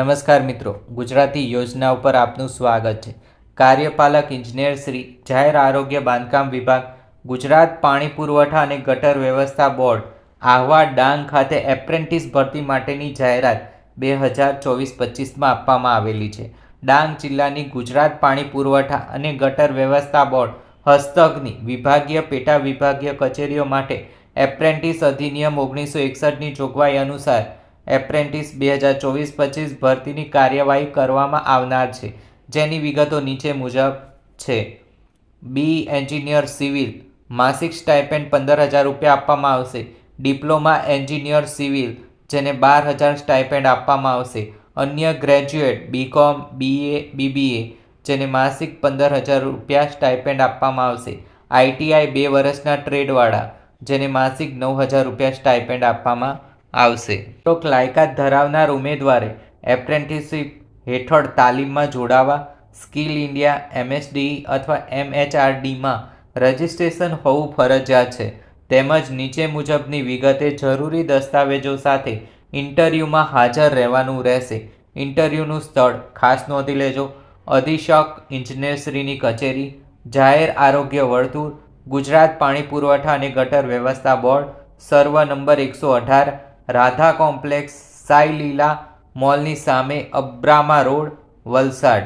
નમસ્કાર મિત્રો, ગુજરાતી યોજના ઉપર આપનું સ્વાગત છે. કાર્યપાલક ઇજનેર શ્રી જાહેર આરોગ્ય બાંધકામ વિભાગ, ગુજરાત પાણી પુરવઠા અને ગટર વ્યવસ્થા બોર્ડ, આહવા ડાંગ ખાતે એપ્રેન્ટિસ ભરતી માટેની જાહેરાત બે હજાર ચોવીસ પચીસમાં આપવામાં આવેલી છે. ડાંગ જિલ્લાની ગુજરાત પાણી પુરવઠા અને ગટર વ્યવસ્થા બોર્ડ, હસ્તકની વિભાગીય પેટા વિભાગીય કચેરીઓ માટે એપ્રેન્ટિસ અધિનિયમ ઓગણીસો એકસઠની જોગવાઈ અનુસાર એપ્રેન્ટિસ બે હજાર ચોવીસ પચીસ ભરતીની કાર્યવાહી કરવામાં આવનાર છે. જેની વિગતો નીચે મુજબ છે. B engineer civil. માસિક સ્ટાઇપેન્ડ પંદર હજાર રૂપિયા આપવામાં આવશે. ડિપ્લોમા એન્જિનિયર સિવિલ, જેને બાર હજાર સ્ટાઇપેન્ડ આપવામાં આવશે. અન્ય ગ્રેજ્યુએટ, બીકોમ, બીએ, બીબીએ, જેને માસિક પંદર હજાર રૂપિયા સ્ટાઇપેન્ડ આપવામાં આવશે. આઈટીઆઈ બે વર્ષના ટ્રેડવાળા, જેને માસિક નવ હજાર રૂપિયા સ્ટાઇપેન્ડ આપવામાં આવશે. તો લાયકાત ધરાવનાર ઉમેદવારે એપ્રેન્ટિસશીપ હેઠળ તાલીમમાં જોડાવા, સ્કિલ ઇન્ડિયા, એમએસડી અથવા એમએચઆરડીમાં રજિસ્ટ્રેશન હોવું ફરજિયાત છે. તેમજ નીચે મુજબની વિગતે જરૂરી દસ્તાવેજો સાથે ઇન્ટરવ્યૂમાં હાજર રહેવાનું રહેશે. ઇન્ટરવ્યૂનું સ્થળ ખાસ નોંધી લેજો. અધિશક ઇજનેરશ્રીની કચેરી, જાહેર આરોગ્ય વર્તુળ, ગુજરાત પાણી પુરવઠા અને ગટર વ્યવસ્થા બોર્ડ, સર્વ નંબર એકસો અઢાર રાધા કોમ્પ્લેક્સ, સાઈ લીલા મોલની સામે અબ્રામા રોડ, વલસાડ.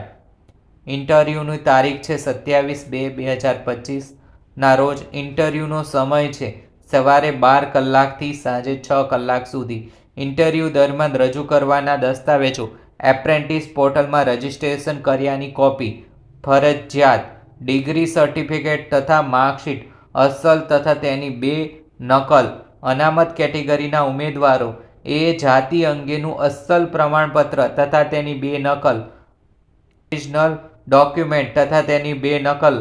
ઇન્ટરવ્યૂની તારીખ છે સત્યાવીસ બે બે હજાર પચીસના રોજ ઇન્ટરવ્યૂનો સમય છે સવારે બાર કલાકથી સાંજે છ કલાક સુધી. ઇન્ટરવ્યૂ દરમિયાન રજૂ કરવાના દસ્તાવેજો, એપ્રેન્ટિસ પોર્ટલમાં રજિસ્ટ્રેશન કર્યાની કોપી, ફરજિયાત ડિગ્રી સર્ટિફિકેટ તથા માર્કશીટ, અસલ તથા તેની બે નકલ. અનામત કેટેગરીના ઉમેદવારો એ જાતિ અંગેનું અસલ પ્રમાણપત્ર તથા તેની બે નકલ ઓરિજિનલ ડોક્યુમેન્ટ તથા તેની બે નકલ,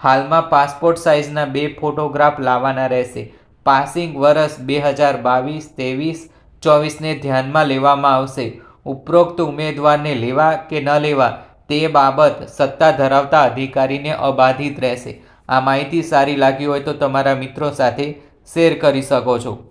હાલમાં પાસપોર્ટ સાઇઝના બે ફોટોગ્રાફ લાવવાના રહેશે. પાસિંગ વર્ષ બે હજાર બાવીસ, ત્રેવીસ, ચોવીસને ધ્યાનમાં લેવામાં આવશે. ઉપરોક્ત ઉમેદવારને લેવા કે ન લેવા તે બાબત સત્તા ધરાવતા અધિકારીને અબાધિત રહેશે. આ માહિતી સારી લાગી હોય તો તમારા મિત્રો સાથે શેર કરી શકો છો.